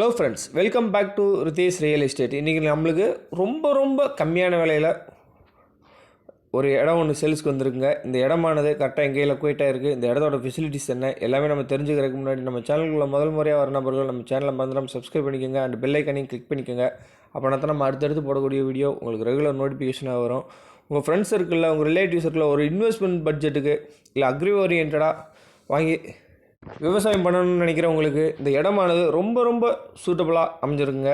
Hello friends welcome back to Ritesh real estate இன்றைக்கி நம்மளுக்கு ரொம்ப ரொம்ப கம்மியான விலையில் ஒரு இடம் ஒன்று சேல்ஸ்க்கு வந்திருக்குங்க. இந்த இடமானது கரெக்டாக எங்கேயில் குயிட்டாக இருக்குது இந்த இடத்தோட ஃபெசிலிட்டிஸ் என்ன எல்லாமே நம்ம தெரிஞ்சுக்கிறதுக்கு முன்னாடி நம்ம சேனலுக்குள்ள முதல் முறையாக வர நபர்கள் நம்ம சேனலை மறந்துடாம சப்ஸ்கிரைப் பண்ணிக்கோங்க. அண்ட் பெல் ஐக்கனையும் கிளிக் பண்ணிக்கோங்க. அப்போனா தான் நம்ம அடுத்தடுத்து போடக்கூடிய வீடியோ உங்களுக்கு ரெகுலர் நோட்டிஃபிகேஷனாக வரும். உங்கள் ஃப்ரெண்ட்ஸ் சர்க்கிளில் உங்கள் ரிலேட்டிவ் சர்க்கிளில் ஒரு இன்வெஸ்ட்மெண்ட் பட்ஜெட்டுக்கு இல்லை அக்ரி ஓரியன்டாக வாங்கி விவசாயம் பண்ணணும்னு நினைக்கிறவங்களுக்கு இந்த இடமானது ரொம்ப ரொம்ப சூட்டபுளாக அமைஞ்சிருக்குங்க.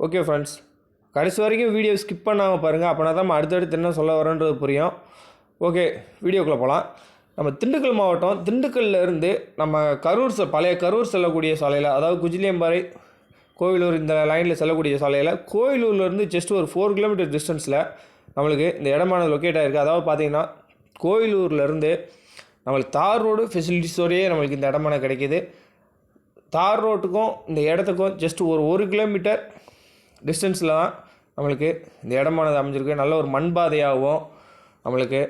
ஓகே ஃப்ரெண்ட்ஸ் கடைசி வரைக்கும் வீடியோ ஸ்கிப் பண்ணாமல் பாருங்கள் அப்போனா தான் நம்ம அடுத்தடுத்து என்ன சொல்ல வரோன்றது புரியும். ஓகே வீடியோக்குள்ளே போகலாம் நம்ம திண்டுக்கல் மாவட்டம் திண்டுக்கல்ல இருந்து நம்ம கரூர் செ- பழைய கரூர் செல்லக்கூடிய சாலையில் அதாவது குஜிலியம்பாறை கோவிலூர் இந்த லைனில் செல்லக்கூடிய சாலையில் கோவிலூர்லேருந்து ஜஸ்ட் ஒரு ஃபோர் கிலோமீட்டர் டிஸ்டன்ஸில் நம்மளுக்கு இந்த இடமானது லொக்கேட் ஆகிருக்கு அதாவது பார்த்தீங்கன்னா கோவிலூர்லேருந்து நம்மளுக்கு தார் ரோடு ஃபெசிலிட்டிஸோடையே நம்மளுக்கு இந்த இடமான கிடைக்கிது. தார் ரோட்டுக்கும் இந்த இடத்துக்கும் ஜஸ்ட் ஒரு ஒரு கிலோமீட்டர் டிஸ்டன்ஸில் தான் நம்மளுக்கு இந்த இடமானது அமைஞ்சிருக்கு. நல்ல ஒரு மண் பாதையாகவும் நம்மளுக்கு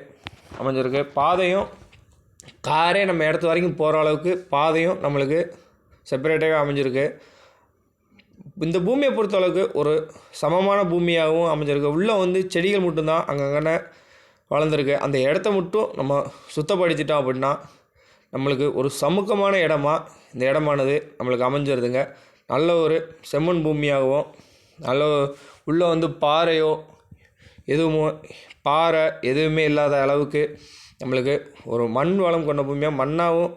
அமைஞ்சிருக்கு. பாதையும் காரே நம்ம இடத்து வரைக்கும் போகிற அளவுக்கு பாதையும் நம்மளுக்கு செப்பரேட்டாகவே அமைஞ்சிருக்கு. இந்த பூமியை பொறுத்தளவுக்கு ஒரு சமமான பூமியாகவும் அமைஞ்சிருக்கு. உள்ளே வந்து செடிகள் மட்டும்தான் அங்கங்கே வளர்ந்துருக்கு. அந்த இடத்த மட்டும் நம்ம சுத்தப்படுத்திட்டோம் அப்படின்னா நம்மளுக்கு ஒரு சமுக்கமான இடமா இந்த இடமானது நம்மளுக்கு அமைஞ்சிருதுங்க. நல்ல ஒரு செம்மண் பூமியாகவும் நல்ல உள்ளே வந்து பாறையோ எதுவும் பாறை எதுவுமே இல்லாத அளவுக்கு நம்மளுக்கு ஒரு மண் வளம் கொண்ட பூமியாக மண்ணாகவும்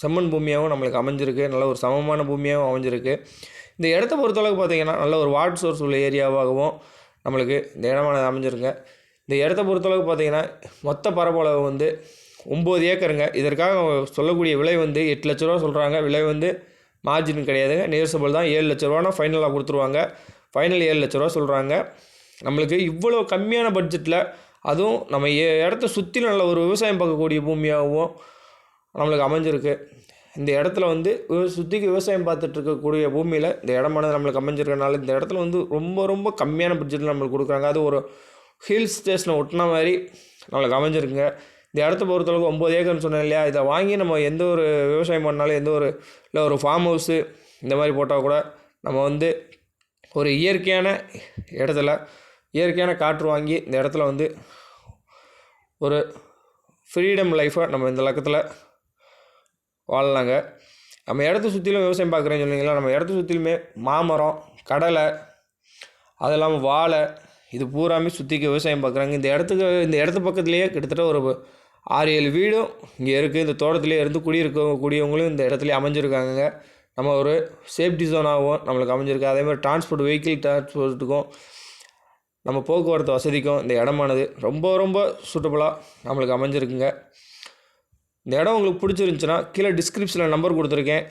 செம்மண் பூமியாகவும் நம்மளுக்கு அமைஞ்சிருக்கு. நல்ல ஒரு சமமான பூமியாகவும் அமைஞ்சிருக்கு. இந்த இடத்த பொறுத்தளவுக்கு பார்த்தீங்கன்னா நல்ல ஒரு வாட்டர் சோர்ஸ் உள்ள ஏரியாவாகவும் நம்மளுக்கு இந்த இடமானது அமைஞ்சிருங்க. இந்த இடத்த பொறுத்தளவுக்கு பார்த்தீங்கன்னா மொத்த பரப்பளவு வந்து ஒம்பது ஏக்கருங்க. இதற்காக சொல்லக்கூடிய விலை வந்து எட்டு லட்ச ரூபா சொல்கிறாங்க விலை வந்து மார்ஜின் கிடையாதுங்க. நேர்சபிள் தான். ஏழு லட்ச ரூபானா ஃபைனலாக கொடுத்துருவாங்க. ஃபைனல் ஏழு லட்ச ரூபா சொல்கிறாங்க நம்மளுக்கு இவ்வளோ கம்மியான பட்ஜெட்டில் அதுவும் நம்ம இடத்த சுற்றி நல்ல ஒரு விவசாயம் பார்க்கக்கூடிய பூமியாகவும் நம்மளுக்கு அமைஞ்சிருக்கு. இந்த இடத்துல வந்து சுற்றிக்கு விவசாயம் பார்த்துட்டு இருக்கக்கூடிய பூமியில் இந்த இடமானது நம்மளுக்கு அமைஞ்சிருக்கனால இந்த இடத்துல வந்து ரொம்ப ரொம்ப கம்மியான பட்ஜெட்டில் நம்மளுக்கு கொடுக்குறாங்க. அது ஒரு ஹில் ஸ்டேஷனை ஒட்டின மாதிரி நம்மளுக்கு அமைஞ்சிருக்குங்க இந்த இடத்த பொறுத்தளவுக்கு ஒம்பது ஏக்கர்னு சொன்னேன் இல்லையா? இதை வாங்கி நம்ம எந்த ஒரு விவசாயம் பண்ணாலும் எந்த ஒரு இல்லை ஒரு ஃபார்ம் ஹவுஸு இந்த மாதிரி போட்டால் கூட நம்ம வந்து ஒரு இயற்கையான இடத்துல இயற்கையான காற்று வாங்கி இந்த இடத்துல வந்து ஒரு ஃப்ரீடம் லைஃப்பை நம்ம இந்த லக்கத்தில் வாழலாங்க. நம்ம இடத்த சுற்றிலும் விவசாயம் பார்க்குறேன்னு சொன்னீங்களா நம்ம இடத்த சுற்றிலுமே மாமரம் கடலை அது இல்லாமல் வாழை இது பூராமே சுற்றிக்க விவசாயம் பார்க்குறாங்க இந்த இடத்துக்கு இந்த இடத்து பக்கத்துலேயே கிட்டத்தட்ட ஒரு ஆறு ஏழு வீடும் இங்கே இருக்குது இந்த தோட்டத்திலே இருந்து குடியிருக்க கூடியவங்களும் இந்த இடத்துலயே அமைஞ்சிருக்காங்க நம்ம ஒரு சேஃப்டி ஜோனாகவும் நம்மளுக்கு அமைஞ்சிருக்கு. அதே மாதிரி டிரான்ஸ்போர்ட் வெஹிக்கிள் டிரான்ஸ்போர்ட்டுக்கும் நம்ம போக்குவரத்து வசதிக்கும் இந்த இடமானது ரொம்ப ரொம்ப சூட்டபுளாக நம்மளுக்கு அமைஞ்சிருக்குங்க. இந்த இடம் உங்களுக்கு பிடிச்சிருந்துச்சுன்னா கீழே டிஸ்கிரிப்ஷனில் நம்பர் கொடுத்துருக்கேன்.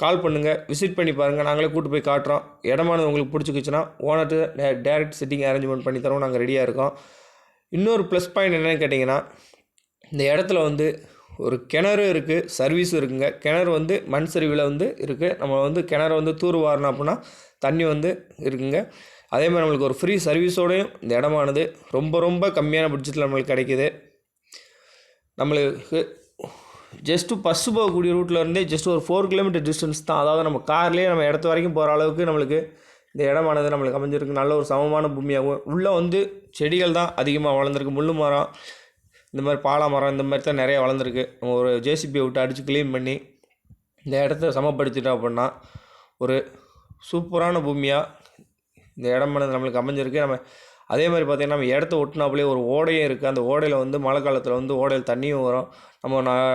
கால் பண்ணுங்கள் விசிட் பண்ணி பாருங்கள் நாங்களே கூட்டு போய் காட்டுறோம். இடமானது உங்களுக்கு பிடிச்சிக்கிச்சுன்னா ஓனர்ட்டு டேரக்ட் செட்டிங் அரேஞ்ச்மெண்ட் பண்ணி தரோம் நாங்கள் ரெடியாக இருக்கோம். இன்னொரு ப்ளஸ் பாயிண்ட் என்னன்னு கேட்டிங்கன்னா இந்த இடத்துல வந்து ஒரு கிணறு இருக்குது சர்வீஸும் இருக்குங்க. கிணறு வந்து மண் சரிவில் வந்து இருக்குது நம்ம வந்து கிணறு வந்து தூர் வாரணும் அப்படின்னா தண்ணி வந்து இருக்குங்க. அதே மாதிரி நம்மளுக்கு ஒரு ஃப்ரீ சர்வீஸோடையும் இந்த இடமானது ரொம்ப ரொம்ப கம்மியான பட்ஜெட்டில் நம்மளுக்கு கிடைக்கிது. நம்மளுக்கு ஜஸ்ட்டு பஸ்ஸு போகக்கூடிய ரூட்டில் இருந்தே ஜஸ்ட் ஒரு ஃபோர் கிலோமீட்டர் டிஸ்டன்ஸ் தான். அதாவது நம்ம கார்லேயே நம்ம இடத்து வரைக்கும் போகிற அளவுக்கு நம்மளுக்கு இந்த இடமானது நம்மளுக்கு அமைஞ்சிருக்கு. நல்ல ஒரு சமமான பூமியாகவும் உள்ளே வந்து செடிகள் தான் அதிகமாக வளர்ந்துருக்கு. முள்ளு மரம் இந்த மாதிரி பாலா மரம் இந்த மாதிரி தான் நிறைய வளர்ந்துருக்கு. நம்ம ஒரு ஜேசிபியை விட்டு அடித்து க்ளீன் பண்ணி இந்த இடத்த சமப்படுத்திட்டோம் அப்படின்னா ஒரு சூப்பரான பூமியாக இந்த இடமானது நம்மளுக்கு அமைஞ்சிருக்கு. நம்ம அதே மாதிரி பார்த்திங்கன்னா நம்ம இடத்த ஒட்டினாப்புலேயே ஒரு ஓடையும் இருக்குது அந்த ஓடையில் வந்து மழை காலத்தில் வந்து ஓடையில் தண்ணியும் வரும். நம்ம நான்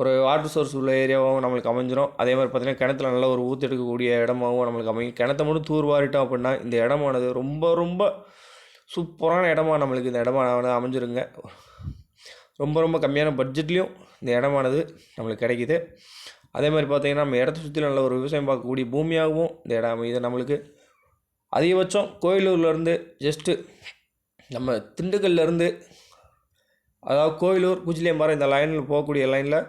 ஒரு வாட்டர் சோர்ஸ் உள்ள ஏரியாவும் நம்மளுக்கு அமைஞ்சிரும். அதே மாதிரி பார்த்திங்கன்னா கிணத்துல நல்ல ஒரு ஊற்றெடுக்கக்கூடிய இடமாகவும் இடமாவும் நம்மளுக்கு அமையும். கிணத்த மட்டும் தூர்வாரிட்டோம் அப்படின்னா இந்த இடமானது ரொம்ப ரொம்ப சூப்பரான இடமா நம்மளுக்கு இந்த இடமானது அமைஞ்சிருங்க. ரொம்ப ரொம்ப கம்மியான பட்ஜெட்லேயும் இந்த இடமானது நம்மளுக்கு கிடைக்கிது. அதே மாதிரி பார்த்திங்கன்னா நம்ம இடத்த சுற்றி நல்ல ஒரு விவசாயம் பார்க்கக்கூடிய பூமியாகவும் இந்த இடம் இது நம்மளுக்கு அதிகபட்சம் கோயிலூர்லேருந்து ஜஸ்ட்டு நம்ம திண்டுக்கல்லேருந்து அதாவது கோயிலூர் குஜிலியம்பாறை இந்த லைனில் போகக்கூடிய லைனில்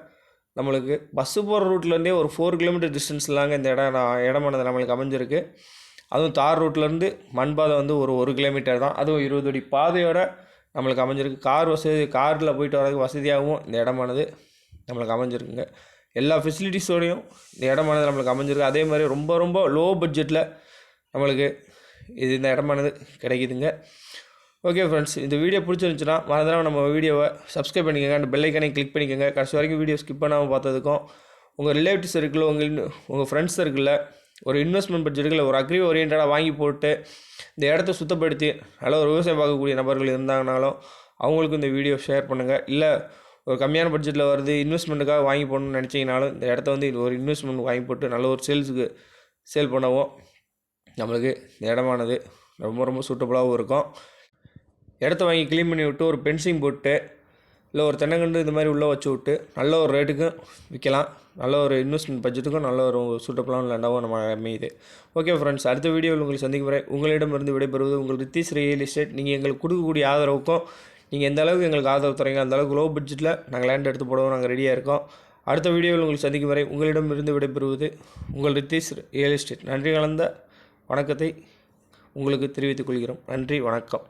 நம்மளுக்கு பஸ்ஸு போகிற ரூட்லேருந்தே ஒரு ஃபோர் கிலோமீட்டர் டிஸ்டன்ஸ்லாங்க இந்த இடம் நான் இடமானது நம்மளுக்கு அமைஞ்சிருக்கு. அதுவும் தார் ரூட்லேருந்து மண் பாதை வந்து ஒரு ஒரு கிலோமீட்டர் தான். அதுவும் இருபது அடி பாதையோட நம்மளுக்கு அமைஞ்சிருக்கு. கார் வசதி காரில் போயிட்டு வரதுக்கு வசதியாகவும் இந்த இடமானது நம்மளுக்கு அமைஞ்சிருக்குங்க. எல்லா ஃபெசிலிட்டிஸோடையும் இந்த இடமானது நம்மளுக்கு அமைஞ்சிருக்கு. அதே மாதிரி ரொம்ப ரொம்ப லோ பட்ஜெட்டில் நம்மளுக்கு இது இந்த இடமானது கிடைக்குதுங்க. ஓகே ஃப்ரெண்ட்ஸ் இந்த வீடியோ பிடிச்சிருந்துச்சுன்னா மறந்துடாமல் நம்ம வீடியோவை சப்ஸ்கிரைப் பண்ணிக்கோங்க. அந்த பெல்லைக்கனை கிளிக் பண்ணிக்கோங்க. கடைசி வரைக்கும் வீடியோ ஸ்கிப் பண்ணாமல் பார்த்ததுக்கும் உங்கள் ரிலேட்டிவ்ஸ் சர்க்கிளில் உங்கள் இன்னும் உங்கள் ஃப்ரெண்ட்ஸ் சர்க்கிளில் ஒரு இன்வெஸ்ட்மெண்ட் பட்ஜெட்டில் ஒரு அக்ரி ஓரியன்டாக வாங்கி போட்டு இந்த இடத்த சுத்தப்படுத்தி நல்ல ஒரு விவசாயம் பார்க்கக்கூடிய நபர்கள் இருந்தாங்கனாலும் அவங்களுக்கும் இந்த வீடியோ ஷேர் பண்ணுங்கள் இல்லை ஒரு கம்மியான பட்ஜெட்டில் வருது இன்வெஸ்ட்மெண்ட்டுக்காக வாங்கி போடணும்னு நினச்சிங்கனாலும் இந்த இடத்த வந்து ஒரு இன்வெஸ்ட்மெண்ட் வாங்கி போட்டு நல்ல ஒரு சேல்ஸுக்கு சேல் பண்ணவும் நம்மளுக்கு இந்த இடமானது ரொம்ப ரொம்ப சூட்டபுளாகவும் இருக்கும். இடத்த வாங்கி க்ளீன் பண்ணி விட்டு ஒரு பென்சிங் போட்டு இல்லை ஒரு தென்னங்கன்று இந்த மாதிரி உள்ளே வச்சு விட்டு நல்ல ஒரு ரேட்டுக்கும் விற்கலாம் நல்ல ஒரு இன்வெஸ்ட்மெண்ட் பட்ஜெட்டுக்கும் நல்ல ஒரு சூட்டபுளான லேண்டாகவும் நம்ம அமையுது. ஓகே ஃப்ரெண்ட்ஸ் அடுத்த வீடியோவில் உங்களுக்கு சந்திக்கும் வரை உங்களிடமிருந்து விடைபெறுவது உங்கள் ரித்தீஸ் ரியல் எஸ்டேட் நீங்கள் எங்களுக்கு கொடுக்கக்கூடிய ஆதரவுக்கும் நீங்கள் எந்த அளவுக்கு எங்களுக்கு ஆதரவு தரீங்க அந்த அளவுக்கு லோ பட்ஜெட்டில் நாங்கள் லேண்ட் எடுத்து போடவும் நாங்கள் ரெடியாக இருக்கோம். அடுத்த வீடியோவில் உங்களுக்கு சந்திக்கும் வரை உங்களிடமிருந்து விடைபெறுவது உங்கள் ரித்தீஸ் ரியல் எஸ்டேட் நன்றி கலந்த வணக்கத்தை உங்களுக்கு தெரிவித்துக் கொள்கிறோம். நன்றி வணக்கம்.